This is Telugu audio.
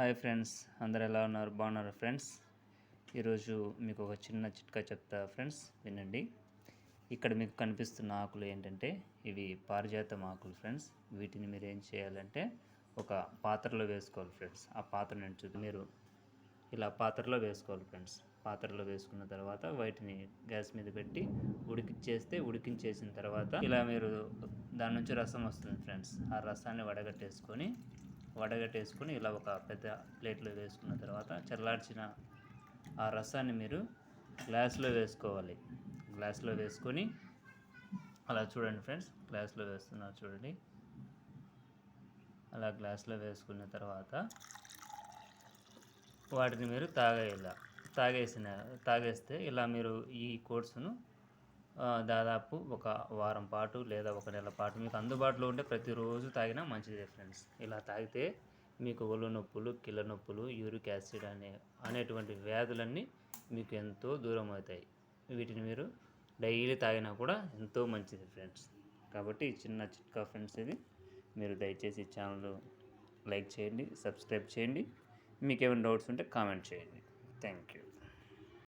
హాయ్ ఫ్రెండ్స్ అందరు ఎలా ఉన్నారు? బాగున్నారు ఫ్రెండ్స్? ఈరోజు మీకు ఒక చిన్న చిట్కా చెప్తా ఫ్రెండ్స్ వినండి. ఇక్కడ మీకు కనిపిస్తున్న ఆకులు ఏంటంటే ఇవి పారిజాతం ఆకులు ఫ్రెండ్స్. వీటిని మీరు ఏం చేయాలంటే ఒక పాత్రలో వేసుకోవాలి ఫ్రెండ్స్. ఆ పాత్ర నుంచి మీరు ఇలా పాత్రలో వేసుకోవాలి ఫ్రెండ్స్. పాత్రలో వేసుకున్న తర్వాత వాటిని గ్యాస్ మీద పెట్టి ఉడికిచ్చేస్తే ఉడికించేసిన తర్వాత ఇలా మీరు దాని నుంచి రసం వస్తుంది ఫ్రెండ్స్. ఆ రసాన్ని వడగట్టేసుకొని వడగట్టేసుకొని ఇలా ఒక పెద్ద ప్లేట్లో వేసుకున్న తర్వాత చల్లార్చిన ఆ రసాన్ని మీరు గ్లాస్లో వేసుకోవాలి. గ్లాస్లో వేసుకొని అలా చూడండి ఫ్రెండ్స్ గ్లాస్లో వేస్తున్నారు చూడండి. అలా గ్లాస్లో వేసుకున్న తర్వాత వాటిని మీరు తాగేయాల తాగేసిన తాగేస్తే ఇలా మీరు ఈ కోర్సును దాదాపు ఒక వారం పాటు లేదా ఒక నెల పాటు మీకు అందుబాటులో ఉంటే ప్రతిరోజు తాగినా మంచిదే ఫ్రెండ్స్. ఇలా తాగితే మీకు ఒళ్ళు నొప్పులు కిళ్ళ నొప్పులు యూరిక్ యాసిడ్ అనే అనేటువంటి వ్యాధులన్నీ మీకు ఎంతో దూరం అవుతాయి. వీటిని మీరు డైలీ తాగినా కూడా ఎంతో మంచిది ఫ్రెండ్స్. కాబట్టి చిన్న చిట్కా ఫ్రెండ్స్ ఇది. మీరు దయచేసి ఛానల్ లైక్ చేయండి సబ్స్క్రైబ్ చేయండి. మీకు ఏమైనా డౌట్స్ ఉంటే కామెంట్ చేయండి. Thank you.